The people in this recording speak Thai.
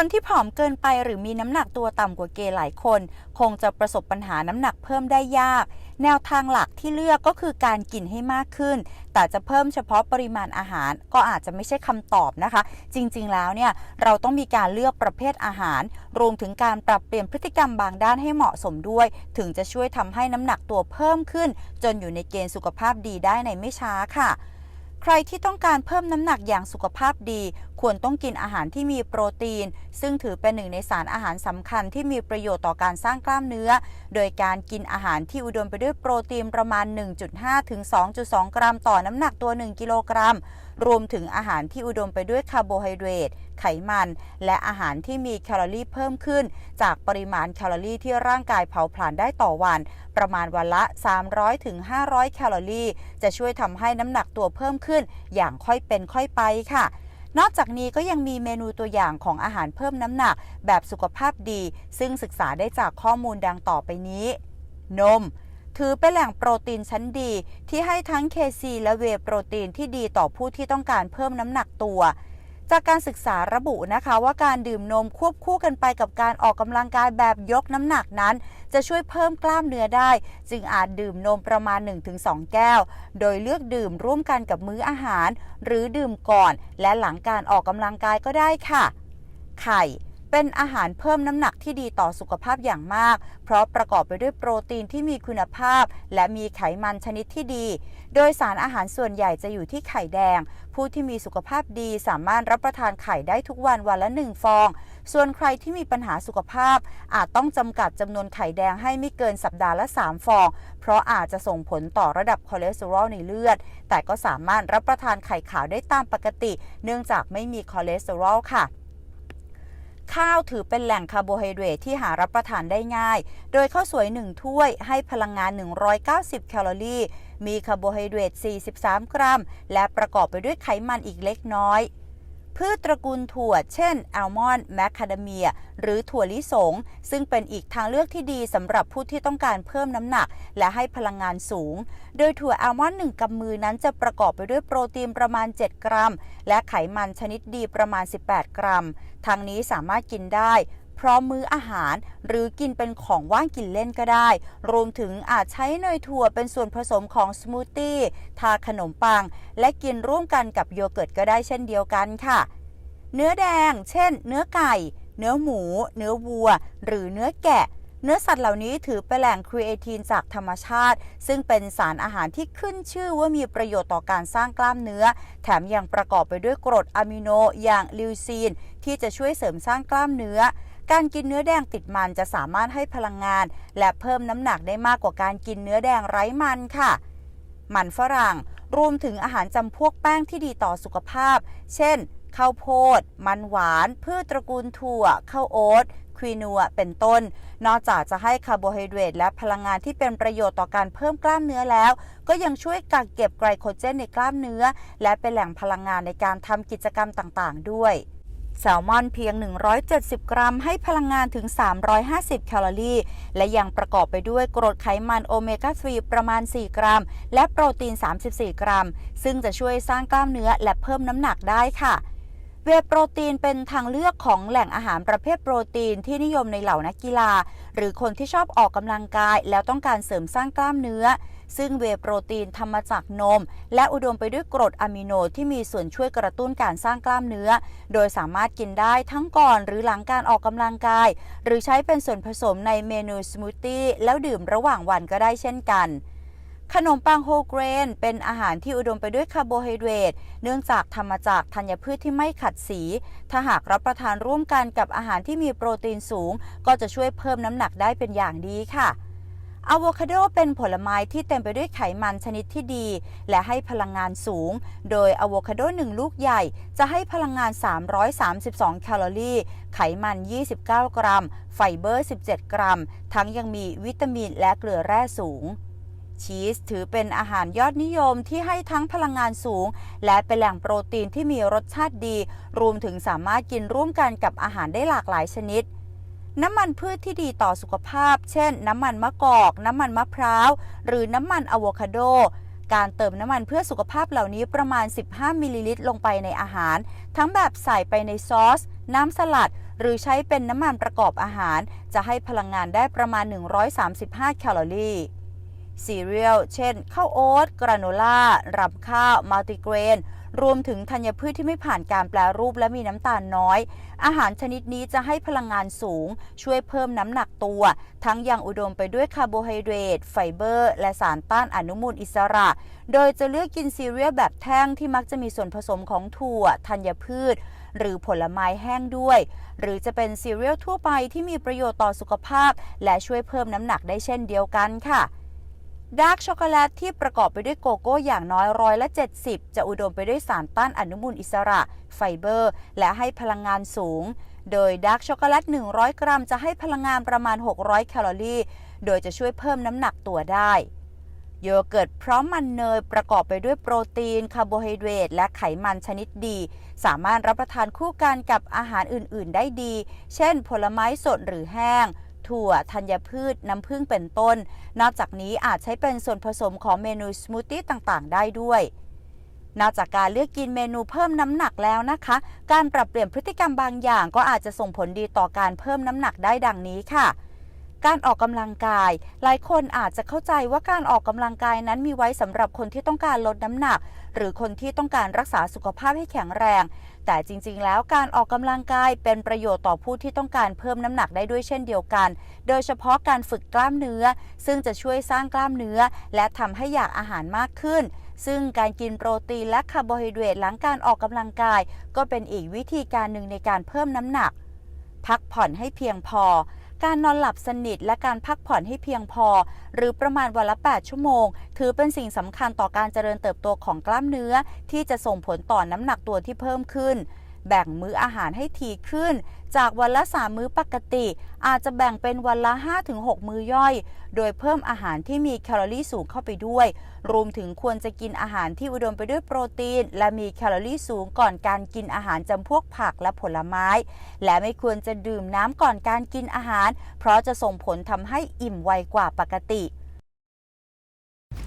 คนที่ผอมเกินไปหรือมีน้ำหนักตัวต่ำกว่าเกณฑ์หลายคน คงจะประสบปัญหาน้ำหนักเพิ่มได้ยาก แนวทางหลักที่เลือกก็คือการกินให้มากขึ้น แต่จะเพิ่มเฉพาะปริมาณอาหารก็อาจจะไม่ใช่คำตอบนะคะ จริงๆแล้วเนี่ยเราต้องมีการเลือกประเภทอาหาร รวมถึงการปรับเปลี่ยนพฤติกรรมบางด้านให้เหมาะสมด้วย ถึงจะช่วยทำให้น้ำหนักตัวเพิ่มขึ้น จนอยู่ในเกณฑ์สุขภาพดีได้ในไม่ช้าค่ะ ใครที่ต้องการเพิ่มน้ำหนักอย่างสุขภาพดี ควรต้องกินอาหารที่มีโปรตีน ซึ่งถือเป็นหนึ่งในสารอาหารสำคัญที่มีประโยชน์ต่อการสร้างกล้ามเนื้อ โดยการกินอาหารที่อุดมไปด้วยโปรตีนประมาณ 1.5 ถึง 2.2 กรัม ต่อน้ำหนักตัว 1 กิโลกรัม รวมถึงอาหารที่อุดมไปด้วยคาร์โบไฮเดรตไขมัน และอาหารที่มีแคลอรี่เพิ่มขึ้น จากปริมาณแคลอรี่ที่ร่างกายเผาผลาญได้ต่อวัน ประมาณวันละ 300ถึง500แคลอรี่ จะช่วยทำให้น้ำหนักตัวเพิ่มขึ้น อย่างค่อยเป็นค่อยไปค่ะนอกจากนี้ก็ยังมีเมนูตัวอย่างของอาหารเพิ่มน้ำหนักแบบสุขภาพดี ซึ่งศึกษาได้จากข้อมูลดังต่อไปนี้ นม ถือเป็นแหล่งโปรตีนชั้นดี ที่ให้ทั้งเคซีและเวโปรตีนที่ดีต่อผู้ที่ต้องการเพิ่มน้ำหนักตัว จากการศึกษาระบุนะคะว่าการดื่มนมควบคู่กันไปกับการออกกำลังกายแบบยกน้ำหนักนั้น จะช่วยเพิ่มกล้ามเนื้อได้ จึงอาจดื่มนมประมาณ 1-2 แก้ว โดยเลือกดื่มร่วมกันกับมื้ออาหาร หรือดื่มก่อน และหลังการออกกำลังกายก็ได้ค่ะ ไข่ เป็นอาหารเพิ่มน้ำหนักที่ดีต่อสุขภาพอย่างมาก เพราะประกอบไปด้วยโปรตีนที่มีคุณภาพ และมีไขมันชนิดที่ดี โดยสารอาหารส่วนใหญ่จะอยู่ที่ไข่แดง ผู้ที่มีสุขภาพดีสามารถรับประทานไข่ได้ทุกวันวันละหนึ่งฟอง ส่วนใครที่มีปัญหาสุขภาพ อาจต้องจำกัดจำนวนไข่แดงให้ไม่เกินสัปดาห์ละ 3 ฟอง เพราะอาจจะส่งผลต่อระดับคอเลสเตอรอลในเลือด แต่ก็สามารถรับประทานไข่ขาวได้ตามปกติ เนื่องจากไม่มีคอเลสเตอรอลค่ะ ข้าวถือเป็นแหล่งคาร์โบไฮเดรตที่หารับประทานได้ง่าย โดยข้าวสวย 1 ถ้วยให้พลังงาน 190 แคลอรี่ มีคาร์โบไฮเดรต 43 กรัม และประกอบไปด้วยไขมันอีกเล็กน้อย พืชตระกูลถั่ว เช่นแอลมอนด์แมคคาเดเมีย หรือถั่วลิสง ซึ่งเป็นอีกทางเลือกที่ดีสำหรับผู้ที่ต้องการเพิ่มน้ำหนัก และให้พลังงานสูง โดยถั่วแอลมอนด์หนึ่งกำมือนั้นจะประกอบไปด้วยโปรตีนประมาณ 7 กรัม และไขมันชนิดดีประมาณ 18 กรัม ทางนี้สามารถกินได้ พร้อมมื้ออาหาร หรือกินเป็นของว่างกินเล่นก็ได้ รวมถึงอาจใช้เนยถั่วเป็นส่วนผสมของสมูทตี้ทาขนมปัง และกินร่วมกันกับโยเกิร์ตก็ได้เช่นเดียวกันค่ะ เนื้อแดง เช่น เนื้อไก่ เนื้อหมู เนื้อวัว หรือเนื้อแกะเนื้อสัตว์เหล่านี้ถือเป็นแหล่งครีเอทีนจากธรรมชาติ ซึ่งเป็นสารอาหารที่ขึ้นชื่อว่ามีประโยชน์ต่อการสร้างกล้ามเนื้อ แถมยังประกอบไปด้วยกรดอะมิโนอย่างลิวซีน ที่จะช่วยเสริมสร้างกล้ามเนื้อ การกินเนื้อแดงติดมันจะสามารถให้พลังงาน และเพิ่มน้ำหนักได้มากกว่าการกินเนื้อแดงไร้มันค่ะ มันฝรั่งรวมถึงอาหารจำพวกแป้งที่ดีต่อสุขภาพ เช่นข้าวโพด มันหวาน พืชตระกูลถั่ว ข้าวโอ๊ตควีนัว เป็นต้น นอกจากจะให้คาร์โบไฮเดรตและพลังงานที่เป็นประโยชน์ต่อการเพิ่มกล้ามเนื้อแล้ว ก็ยังช่วยกักเก็บไกลโคเจนในกล้ามเนื้อ และเป็นแหล่งพลังงานในการทำกิจกรรมต่างๆ ด้วย แซลมอนเพียง 170 กรัม ให้พลังงานถึง 350 แคลอรี่ และยังประกอบไปด้วยกรดไขมันโอเมก้า 3 ประมาณ 4 กรัม และโปรตีน 34 กรัม ซึ่งจะช่วยสร้างกล้ามเนื้อและเพิ่มน้ำหนักได้ค่ะเวย์โปรตีนเป็นทางเลือกของแหล่งอาหารประเภทโปรตีนที่นิยมในเหล่านักกีฬา หรือคนที่ชอบออกกำลังกายแล้วต้องการเสริมสร้างกล้ามเนื้อ ซึ่งเวโปรตีนทำมาจากนม และอุดมไปด้วยกรดอะมิโนที่มีส่วนช่วยกระตุ้นการสร้างกล้ามเนื้อ โดยสามารถกินได้ทั้งก่อนหรือหลังการออกกำลังกาย หรือใช้เป็นส่วนผสมในเมนูสมูทตี้แล้วดื่มระหว่างวันก็ได้เช่นกันขนมปังโฮเกรน เป็นอาหารที่อุดมไปด้วยคาร์โบไฮเดรต เนื่องจากทำมาจากธัญพืชที่ไม่ขัดสี ถ้าหากรับประทานร่วมกันกับอาหารที่มีโปรตีนสูง ก็จะช่วยเพิ่มน้ำหนักได้เป็นอย่างดีค่ะ อะโวคาโดเป็นผลไม้ที่เต็มไปด้วยไขมันชนิดที่ดี และให้พลังงานสูง โดยอะโวคาโด1 ลูกใหญ่ จะให้พลังงาน 332 แคลอรี่ ไขมัน 29 กรัม ไฟเบอร์ 17 กรัม ทั้งยังมีวิตามินและเกลือแร่สูง ชีสถือเป็นอาหารยอดนิยมที่ให้ทั้งพลังงานสูง และเป็นแหล่งโปรตีนที่มีรสชาติดี รวมถึงสามารถกินร่วมกันกับอาหารได้หลากหลายชนิด น้ำมันพืชที่ดีต่อสุขภาพ เช่น น้ำมันมะกอก น้ำมันมะพร้าว หรือน้ำมันอะโวคาโด การเติมน้ำมันเพื่อสุขภาพเหล่านี้ประมาณ 15 มิลลิลิตรลงไปในอาหาร ทั้งแบบใส่ไปในซอส น้ำสลัด หรือใช้เป็นน้ำมันประกอบอาหาร จะให้พลังงานได้ประมาณ 135 แคลอรี่ซีเรียล เช่น ข้าวโอ๊ต กราโนล่ารำข้าว มัลติเกรน รวมถึงธัญพืชที่ไม่ผ่านการแปลรูปและมีน้ำตาลน้อย อาหารชนิดนี้จะให้พลังงานสูง ช่วยเพิ่มน้ำหนักตัว ทั้งยังอุดมไปด้วยคาร์โบไฮเดรตไฟเบอร์ และสารต้านอนุมูลอิสระ โดยจะเลือกกินซีเรียลแบบแท่งที่มักจะมีส่วนผสมของถั่วธัญพืช หรือผลไม้แห้งด้วย หรือจะเป็นซีเรียลทั่วไปที่มีประโยชน์ต่อสุขภาพ และช่วยเพิ่มน้ำหนักได้เช่นเดียวกันค่ะ ดาร์กช็อกโกแลตที่ประกอบไปด้วยโกโก้อย่างน้อยร้อยละ70 จะอุดมไปด้วยสารต้านอนุมูลอิสระ ไฟเบอร์ และให้พลังงานสูง โดยดาร์กช็อกโกแลต 100 กรัม จะให้พลังงานประมาณ 600 แคลอรี่ โดยจะช่วยเพิ่มน้ำหนักตัวได้ โยเกิร์ตพร้อมมันเนยประกอบไปด้วยโปรตีน คาร์โบไฮเดรต และไขมันชนิดดี สามารถรับประทานคู่กันกับอาหารอื่น ๆ ได้ดี เช่น ผลไม้สดหรือแห้ง ถั่ว ธัญพืช น้ำผึ้งเป็นต้น นอกจากนี้อาจใช้เป็นส่วนผสมของเมนูสมูทตี้ต่างๆ ได้ด้วยนอกจากการเลือกกินเมนูเพิ่มน้ำหนักแล้วนะคะ การปรับเปลี่ยนพฤติกรรมบางอย่างก็อาจจะส่งผลดีต่อการเพิ่มน้ำหนักได้ดังนี้ค่ะ การออกกำลังกาย หลายคนอาจจะเข้าใจว่าการออกกำลังกายนั้นมีไว้สำหรับคนที่ต้องการลดน้ำหนัก หรือคนที่ต้องการรักษาสุขภาพให้แข็งแรง แต่จริง ๆ แล้วการออกกำลังกายเป็นประโยชน์ต่อผู้ที่ต้องการเพิ่มน้ำหนักได้ด้วยเช่นเดียวกัน โดยเฉพาะการฝึกกล้ามเนื้อ ซึ่งจะช่วยสร้างกล้ามเนื้อ และทำให้อยากอาหารมากขึ้น ซึ่งการกินโปรตีนและคาร์โบไฮเดรตหลังการออกกำลังกาย ก็เป็นอีกวิธีการหนึ่งในการเพิ่มน้ำหนัก พักผ่อนให้เพียงพอ การนอนหลับสนิทและการพักผ่อนให้เพียงพอ หรือประมาณวันละ 8 ชั่วโมง ถือเป็นสิ่งสำคัญต่อการเจริญเติบโตของกล้ามเนื้อ ที่จะส่งผลต่อน้ำหนักตัวที่เพิ่มขึ้น แบ่งมื้ออาหารให้ถี่ขึ้น จากวันละ3มื้อปกติ อาจจะแบ่งเป็นวันละ 5-6 มื้อย่อย โดยเพิ่มอาหารที่มีแคลอรี่สูงเข้าไปด้วย รวมถึงควรจะกินอาหารที่อุดมไปด้วยโปรตีน และมีแคลอรี่สูงก่อนการกินอาหารจำพวกผักและผลไม้ และไม่ควรจะดื่มน้ำก่อนการกินอาหาร เพราะจะส่งผลทำให้อิ่มไวกว่าปกติ